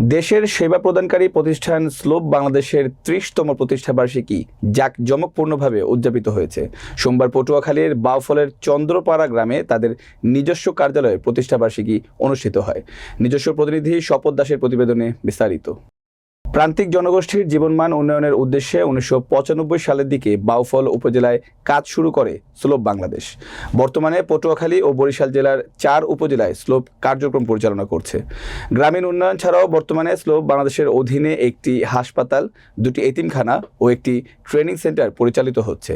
দেশের সেবা প্রদানকারী প্রতিষ্ঠান স্লোপ বাংলাদেশের ত্রিশতম প্রতিষ্ঠাবার্ষিকী যাক জমকপূর্ণভাবে উদযাপিত হয়েছে। সোমবার পটুয়াখালীর বাউফলের চন্দ্রপাড়া গ্রামে তাদের নিজস্ব কার্যালয়ে প্রতিষ্ঠাবার্ষিকী অনুষ্ঠিত হয়। নিজস্ব প্রতিনিধি শপথ দাসের প্রতিবেদনে বিস্তারিত। প্রান্তিক জনগোষ্ঠীর জীবনমান উন্নয়নের উদ্দেশ্যে উনিশশো পঁচানব্বই সালের দিকে বাউফল উপজেলায় কাজ শুরু করে স্লোপ বাংলাদেশ। বর্তমানে পটুয়াখালী ও বরিশাল জেলার চার উপজেলায় স্লোপ কার্যক্রম পরিচালনা করছে। গ্রামীণ উন্নয়ন ছাড়াও বর্তমানে স্লোপ বাংলাদেশের অধীনে একটি হাসপাতাল, দুটি এতিমখানা ও একটি ট্রেনিং সেন্টার পরিচালিত হচ্ছে।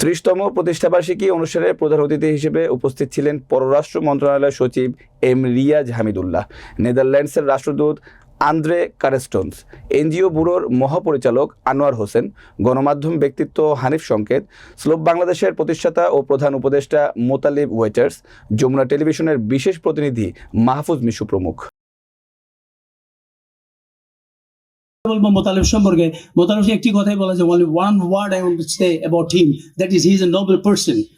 ত্রিশতম প্রতিষ্ঠাবার্ষিকী অনুষ্ঠানে প্রধান অতিথি হিসেবে উপস্থিত ছিলেন পররাষ্ট্র মন্ত্রণালয়ের সচিব এম রিয়াজ হামিদুল্লাহ। নেদারল্যান্ডসের রাষ্ট্রদূত আন্দ্রে কারেস্টনস, এনজিও ব্যুরোর মহাপরিচালক আনোয়ার হোসেন, গণমাধ্যম ব্যক্তিত্ব হানিফ সংকেত স্লোপ বাংলাদেশের প্রতিষ্ঠাতা ও প্রধান উপদেষ্টা মোতালিব ওয়েটার্স, যমুনা টেলিভিশনের বিশেষ প্রতিনিধি মাহফুজ মিশু প্রমুখ। বলব মোতালেব সম্পর্কে মোতালেব একটি কথাই বলা যে one word I want to say about him, that is he is a noble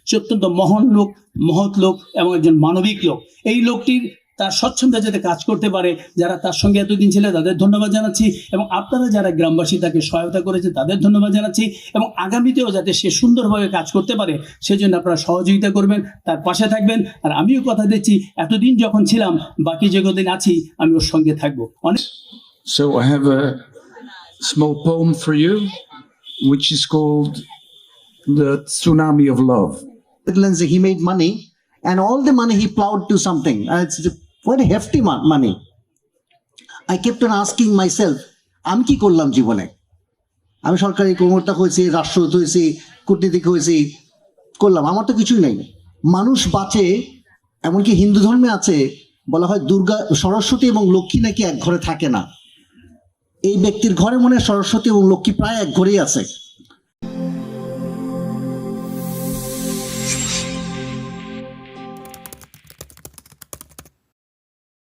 সে অত্যন্ত মহান লোক, মহৎ লোক এবং একজন মানবিক লোক। এই লোকটির তার স্বচ্ছন্দে যাতে কাজ করতে পারে যারা তার সঙ্গে এতদিন ছিল তাদের ধন্যবাদ জানাচ্ছি এবং আপনারা যারা গ্রামবাসী তাকে সহায়তা করেছে তাদের ধন্যবাদ জানাচ্ছি এবং আগামীতেও যাতে সে সুন্দরভাবে কাজ করতে পারে সেজন্য আপনারা সহযোগিতা করবেন তার পাশে থাকবেন আর আমিও কথা দিচ্ছি এতদিন যখন ছিলাম বাকি যে কদিন আছি আমি ওর সঙ্গে থাকব অনেক So I have a small poem for you, which is called The Tsunami of Love. Netherlands, he made money, and all the money he plowed to something. And it's quite a hefty mo- money. I kept on asking myself, আমি কি করলাম জীবনে? আমি সরকারি কর্মকর্তা হয়েছি রাষ্ট্রদূত হয়েছি কূটনীতিক হয়েছি করলাম। আমার তো কিছুই নাই। মানুষ বাঁচে এমনকি হিন্দু ধর্মে আছে বলা হয় দুর্গা সরস্বতী এবং লক্ষ্মী নাকি এক ঘরে থাকে না। এই ব্যক্তির ঘরে মনে সরস্বতী এবং লক্ষ্মী প্রায় এক ঘরেই আছে।